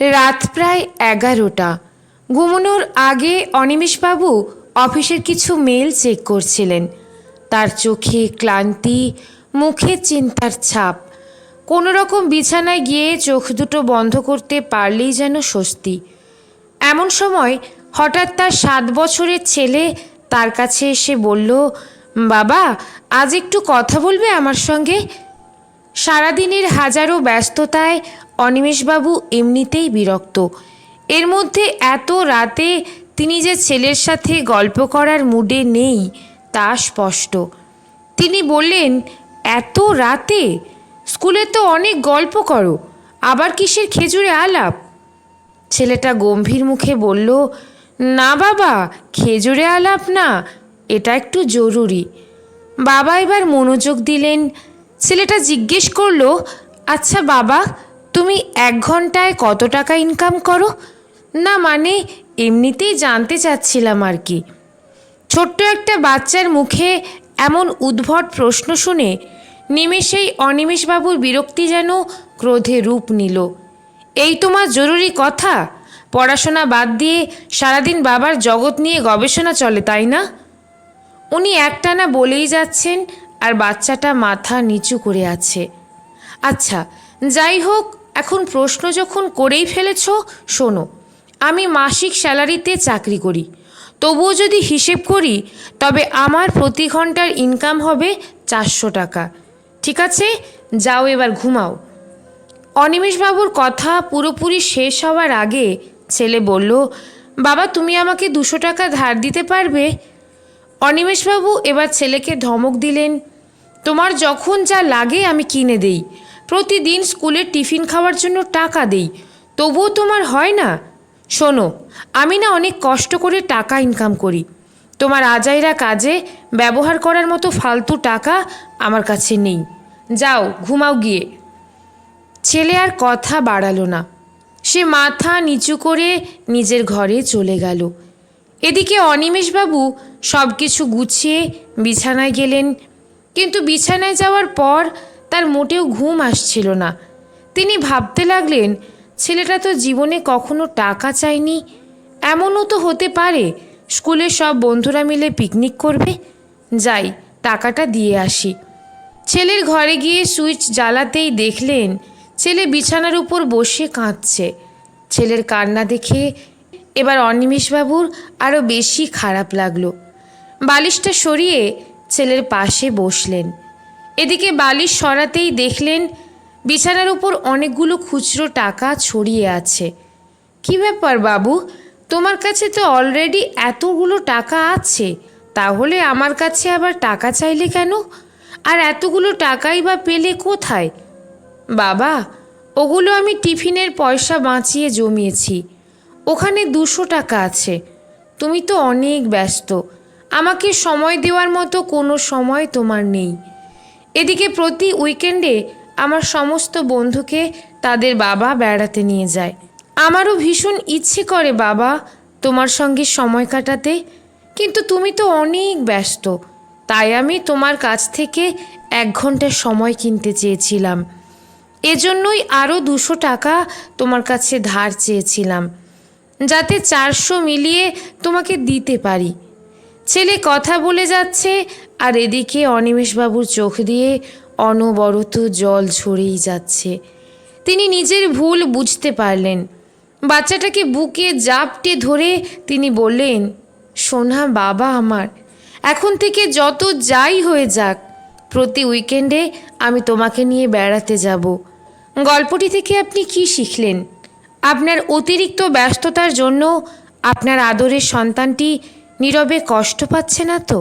রাত প্রায় এগারোটা। ঘুমানোর আগে অনিমেষবাবু অফিসের কিছু মেল চেক করছিলেন। তার চোখে ক্লান্তি, মুখে চিন্তার ছাপ। কোনো রকম বিছানায় গিয়ে চোখ দুটো বন্ধ করতে পারলেই যেন স্বস্তি। এমন সময় হঠাৎ তার সাত বছরের ছেলে তার কাছে এসে বলল, বাবা, আজ একটু কথা বলবে আমার সঙ্গে? সারাদিনের হাজারো ব্যস্ততায় অনিমেষবাবু এমনিতেই বিরক্ত। এর মধ্যে এত রাতে তিনি যে ছেলের সাথে গল্প করার মুডে নেই, তা স্পষ্ট। তিনি বললেন, এত রাতে? স্কুলে তো অনেক গল্প করো, আবার কিসের খেজুরে আলাপ? ছেলেটা গম্ভীর মুখে বলল, না বাবা, খেজুরে আলাপ না, এটা একটু জরুরি। বাবা এবার মনোযোগ দিলেন ছেলেটা জিজ্ঞেস করল আচ্ছা বাবা, তুমি এক ঘন্টায় কত টাকা ইনকাম করো? না মানে এমনিতেই জানতে চাচ্ছিলাম আর কি। ছোট্ট একটা বাচ্চার মুখে এমন উদ্ভট প্রশ্ন শুনে নিমেষেই অনিমেষবাবুর বিরক্তি যেন ক্রোধে রূপ নিল। এই তোমার জরুরি কথা? পড়াশোনা বাদ দিয়ে সারাদিন বাবার জগৎ নিয়ে গবেষণা চলে, তাই না? উনি একটানা বলেই যাচ্ছেন আর বাচ্চাটা মাথা নিচু করে আছে। আচ্ছা যাই হোক, এখন প্রশ্ন যখন করেই ফেলেছ, শোনো, আমি মাসিক স্যালারিতে চাকরি করি। তবুও যদি হিসেব করি, তবে আমার প্রতি ঘণ্টার ইনকাম হবে চারশো টাকা। ঠিক আছে? যাও এবার ঘুমাও। অনিমেষবাবুর কথা পুরোপুরি শেষ হওয়ার আগে ছেলে বলল, বাবা, তুমি আমাকে দুশো টাকা ধার দিতে পারবে? অনিমেষবাবু এবার ছেলেকে ধমক দিলেন তোমার যখন যা লাগে আমি কিনে দেই। প্রতিদিন স্কুলে টিফিন খাওয়ার জন্য টাকা দেই। তবুও তোমার হয় না? শোনো, আমি না অনেক কষ্ট করে টাকা ইনকাম করি। তোমার আজাইরা কাজে ব্যবহার করার মতো ফালতু টাকা আমার কাছে নেই। যাও, ঘুমাও গিয়ে। ছেলে আর কথা বাড়ালো না। সে মাথা নিচু করে নিজের ঘরে চলে গেল। এদিকে অনিমেষবাবু সব কিছু গুছিয়ে বিছানায় গেলেন কিন্তু বিছানায় যাওয়ার পর তার মোটেও ঘুম আসছিল না। তিনি ভাবতে লাগলেন, ছেলেটা তো জীবনে কখনো টাকা চায়নি। এমনও তো হতে পারে স্কুলের সব বন্ধুরা মিলে পিকনিক করবে। যাই, টাকাটা দিয়ে আসি। ছেলের ঘরে গিয়ে সুইচ জ্বালাতেই দেখলেন, ছেলে বিছানার উপর বসে কাঁদছে। ছেলের কান্না দেখে এবার অনিমেষবাবুর আরও বেশি খারাপ লাগল। বালিশটা সরিয়ে ছেলের পাশে বসলেন। এদিকে বালিশ সরাতেই দেখলেন বিছানার উপর অনেকগুলো খুচরো টাকা ছড়িয়ে আছে। কি ব্যাপার বাবু? তোমার কাছে তো অলরেডি এতগুলো টাকা আছে। তাহলে আমার কাছে আবার টাকা চাইলে কেন? আর এতগুলো টাকাই বা পেলে কোথায়? বাবা, ওগুলো আমি টিফিনের পয়সা বাঁচিয়ে জমিয়েছি। ওখানে দুশো টাকা আছে। তুমি তো অনেক ব্যস্ত। আমাকে সময় দেওয়ার মতো কোনো সময় তোমার নেই। এদিকে প্রতি উইকেন্ডে আমার সমস্ত বন্ধুকে তাদের বাবা বেড়াতে নিয়ে যায়। আমারও ভীষণ ইচ্ছে করে, বাবা, তোমার সঙ্গে সময় কাটাতে। কিন্তু তুমি তো অনেক ব্যস্ত। তাই আমি তোমার কাছ থেকে এক ঘণ্টা সময় কিনতে চেয়েছিলাম। এজন্যই আরও দুশো টাকা তোমার কাছে ধার চেয়েছিলাম। যাতে চারশো মিলিয়ে তোমাকে দিতে পারি। ছেলে কথা বলে যাচ্ছে আর এদিকে অনিমেষবাবুর চোখ দিয়ে অনবরত জল ঝরেই যাচ্ছে। তিনি নিজের ভুল বুঝতে পারলেন। বাচ্চাটাকে বুকে জাপটে ধরে তিনি বললেন, সোনা, বাবা আমার, এখন থেকে যত যাই হয়ে যাক, প্রতি উইকেন্ডে আমি তোমাকে নিয়ে বেড়াতে যাব। গল্পটি থেকে আপনি কি শিখলেন? আপনার অতিরিক্ত ব্যস্ততার জন্য আপনার আদরের সন্তানটি নীরবে কষ্ট পাচ্ছে না তো?